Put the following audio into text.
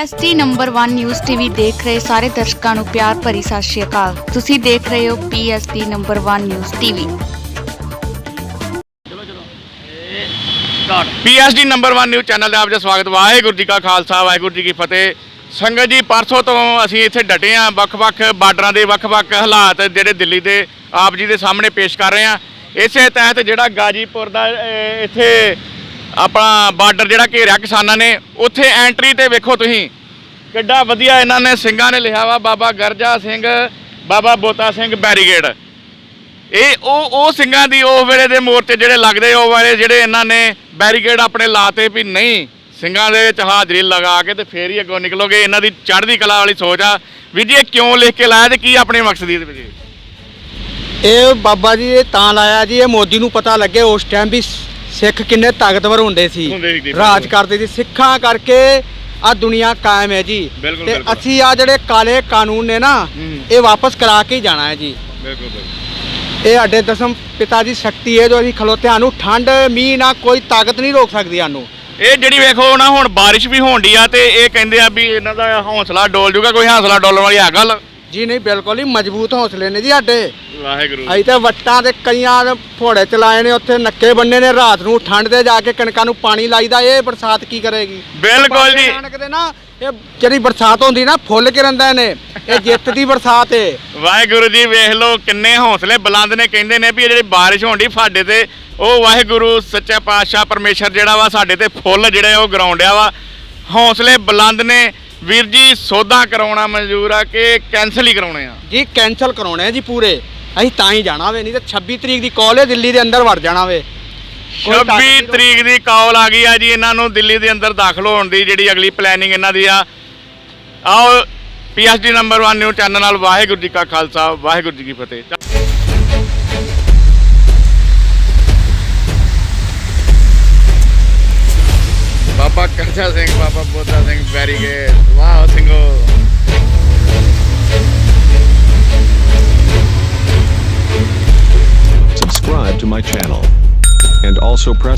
ST number 1 news TV ਦੇਖ ਰਹੇ ਸਾਰੇ ਦਰਸ਼ਕਾਂ ਨੂੰ ਪਿਆਰ ਭਰੀ ਸਤਿ ਸ਼੍ਰੀ ਅਕਾਲ। ਤੁਸੀਂ ਦੇਖ ਰਹੇ ਹੋ PST number 1 news TV PSD number 1 news channel ਤੇ ਆਪ ਦਾ ਸਵਾਗਤ, ਵਾਹਿਗੁਰੂ ਜੀ ਕਾ ਖਾਲਸਾ, ਵਾਹਿਗੁਰੂ ਜੀ ਕੀ ਫਤਿਹ। ਸੰਗਤ ਜੀ, ਪਰਸੋਂ ਤੋਂ ਅਸੀਂ ਇੱਥੇ ਡਟੇ ਹਾਂ, ਵੱਖ-ਵੱਖ ਬਾਰਡਰਾਂ ਦੇ ਵੱਖ-ਵੱਖ ਹਾਲਾਤ ਜਿਹੜੇ ਦਿੱਲੀ ਦੇ ਆਪ ਜੀ ਦੇ ਸਾਹਮਣੇ ਪੇਸ਼ ਕਰ ਰਹੇ ਹਾਂ। ਇਸੇ ਤਹਿਤ ਜਿਹੜਾ ਗਾਜੀਪੁਰ ਦਾ ਇੱਥੇ ਆਪਣਾ ਬਾਰਡਰ ਜਿਹੜਾ ਘੇਰਿਆ ਕਿਸਾਨਾਂ ਨੇ, ਉੱਥੇ ਐਂਟਰੀ ਤੇ ਵੇਖੋ ਤੁਸੀਂ। ਕਿੱਡਾ ਵਧੀਆ ਇਹਨਾਂ ਨੇ ਸਿੰਘਾਂ ਨੇ ਲਿਖਿਆ ਵਾ, ਬਾਬਾ ਗਰਜਾ ਸਿੰਘ, ਬਾਬਾ ਬੋਤਾ ਸਿੰਘ ਬੈਰੀਗੇਡ। ਇਹ ਉਹ ਉਹ ਸਿੰਘਾਂ ਦੀ ਉਹ ਵੇਲੇ ਦੇ ਮੋਰਚੇ ਜਿਹੜੇ ਲੱਗਦੇ ਉਹ ਵਾਲੇ ਜਿਹੜੇ ਇਹਨਾਂ ਨੇ ਬੈਰੀਕੇਡ ਆਪਣੇ ਲਾਤੇ ਵੀ ਨਹੀਂ, ਸਿੰਘਾਂ ਦੇ ਵਿੱਚ ਹਾਜ਼ਰੀ ਲਗਾ ਕੇ ਤੇ ਫੇਰ ਹੀ ਅੱਗੋਂ ਨਿਕਲੋਗੇ, ਇਹਨਾਂ ਦੀ ਚੜ੍ਹਦੀ ਕਲਾ ਵਾਲੀ ਸੋਚ ਆ। ਵੀ ਜੀ ਇਹ ਕਿਉਂ ਲਿਖ ਕੇ ਲਾਇਆ ਤੇ ਕੀ ਆਪਣੇ ਮਕਸਦ ਇਹਦੇ ਵਿੱਚ? ਇਹ ਬਾਬਾ ਜੀ ਇਹ ਤਾਂ ਲਾਇਆ ਜੀ, ਇਹ ਮੋਦੀ ਨੂੰ ਪਤਾ ਲੱਗੇ, ਉਸ ਟਾਈਮ ਵੀ ਸਿੱਖ ਕਿੰਨੇ ਤਾਕਤਵਰ ਹੁੰਦੇ ਸੀ। ਹੁੰਦੇ ਸੀ ਜੀ, ਰਾਜ। ਕਰਦੇ ਸੀ। ਸਿੱਖਾਂ ਕਰਕੇ ਆ ਦੁਨੀਆ ਕਾਇਮ ਹੈ ਜੀ। ਬਿਲਕੁਲ, ਤੇ ਬਿਲਕੁਲ। ਅਸੀਂ ਆ ਜਿਹੜੇ ਕਾਲੇ ਕਾਨੂੰਨ ਨੇ ਨਾ ਹੂੰ। ਇਹ ਵਾਪਸ ਕਰਾ ਕੇ ਹੀ ਜਾਣਾ ਹੈ ਜੀ। ਬਿਲਕੁਲ ਇਹ ਸਾਡੇ ਦਸਮ ਪਿਤਾ ਦੀ ਸ਼ਕਤੀ ਹੈ ਜੋ ਅਸੀਂ ਖਲੋਤੇ ਨੂੰ ਠੰਡ ਮੀਂਹ ਨਾ ਕੋਈ ਤਾਕਤ ਨਹੀਂ ਰੋਕ ਸਕਦੀ ਸਾਨੂੰ। ਇਹ ਜਿਹੜੀ ਵੇਖੋ ਨਾ ਹੁਣ ਬਾਰਿਸ਼ ਵੀ ਹੋਣ ਡਈ ਆ ਤੇ ਇਹ ਕਹਿੰਦੇ ਆ ਵੀ ਇਹਨਾਂ ਦਾ ਹੌਸਲਾ ਡੋਲ ਜੂਗਾ ਕੋਈ ਹੌਸਲਾ ਡੋਲਣ ਵਾਲੀ ਹੈ ਗੱਲ। ਜੀ ਨਹੀਂ ਬਿਲਕੁਲ ਹੀ ਮਜ਼ਬੂਤ ਹੌਸਲੇ ਨੇ ਜੀ ਸਾਡੇ। ਵਾਹਿਗੁਰੂ ਅਸੀਂ ਤੇ ਵੱਟਾਂ ਤੇ ਕਈਆਂ ਦੇ ਫੋੜੇ ਚਲਾਏ ਨੇ ਉੱਥੇ ਨੱਕੇ ਬੰਨੇ ਨੇ ਰਾਤ ਨੂੰ ਠੰਡ ਦੇ ਜਾ ਕੇ ਕਣਕਾਂ ਨੂੰ ਪਾਣੀ ਲਾਈਦਾ ਇਹ ਬਰਸਾਤ ਕੀ ਕਰੇਗੀ? ਬਿਲਕੁਲ ਜੀ। ਕਣਕ ਦੇ ਨਾ ਇਹ ਜਿਹੜੀ ਬਰਸਾਤ ਹੁੰਦੀ ਨਾ ਫੁੱਲ ਕੇ ਰਹਿੰਦੇ ਨੇ ਇਹ ਜਿੱਤ ਦੀ ਬਰਸਾਤ ਏ। ਵਾਹਿਗੁਰੂ ਜੀ ਵੇਖ ਲਓ ਕਿੰਨੇ ਹੌਸਲੇ ਬੁਲੰਦ ਨੇ ਕਹਿੰਦੇ ਨੇ ਵੀ ਇਹ ਜਿਹੜੀ ਬਾਰਿਸ਼ ਹੋਣ ਸਾਡੇ ਤੇ ਉਹ ਵਾਹਿਗੁਰੂ ਸੱਚਾ ਪਾਤਸ਼ਾਹ ਪਰਮੇਸ਼ਰ ਜਿਹੜਾ ਵਾ ਸਾਡੇ ਤੇ ਫੁੱਲ ਜਿਹੜੇ ਉਹ ਗਰਾਉਂਡਿਆ ਵਾ। ਹੌਸਲੇ ਬੁਲੰਦ ਨੇ ਵੀਰ ਜੀ ਸੋਧਾ ਕਰਾਉਣਾ ਮਨਜ਼ੂਰ ਆ ਕਿ ਕੈਨਸਲ ਹੀ ਕਰਾਉਣੇ ਆ? ਜੀ ਕੈਨਸਲ ਕਰਾਉਣੇ ਆ ਜੀ ਪੂਰੇ। ਅਸੀਂ ਤਾਂ ਹੀ ਜਾਣਾ ਵੇ ਨਹੀਂ ਤੇ 26 ਤਰੀਕ ਦੀ ਕਾਲ ਹੈ ਦਿੱਲੀ ਦੇ ਅੰਦਰ ਵੜ ਜਾਣਾ ਵੇ। ਕੋਈ ਤਾਕਤ 26 ਨਹੀਂ ਤਰੀਕ ਦੀ ਕਾਲ ਆ ਗਈ ਆ ਜੀ ਇਹਨਾਂ ਨੂੰ ਦਿੱਲੀ ਦੇ ਅੰਦਰ ਦਾਖਲ ਹੋਣ ਦੀ ਜਿਹੜੀ ਅਗਲੀ ਪਲੈਨਿੰਗ ਇਹਨਾਂ ਦੀ ਆ। ਆਓ ਪੀਐਸਡੀ ਨੰਬਰ 1 ਨਿਊ ਚੈਨਲ ਨਾਲ ਵਾਹਿਗੁਰੂ ਜੀ ਕਾ ਖਾਲਸਾ ਵਾਹਿਗੁਰੂ ਜੀ ਕੀ ਫਤਿਹ। ਬਾਬਾ ਕਰਜਾ ਸਿੰਘ ਬਾਬਾ ਬੋਧਾ ਸਿੰਘ ਵੈਰੀ ਗੁੱਡ ਵਾਹ ਸਿੰਘੋ subscribe to my channel. And also press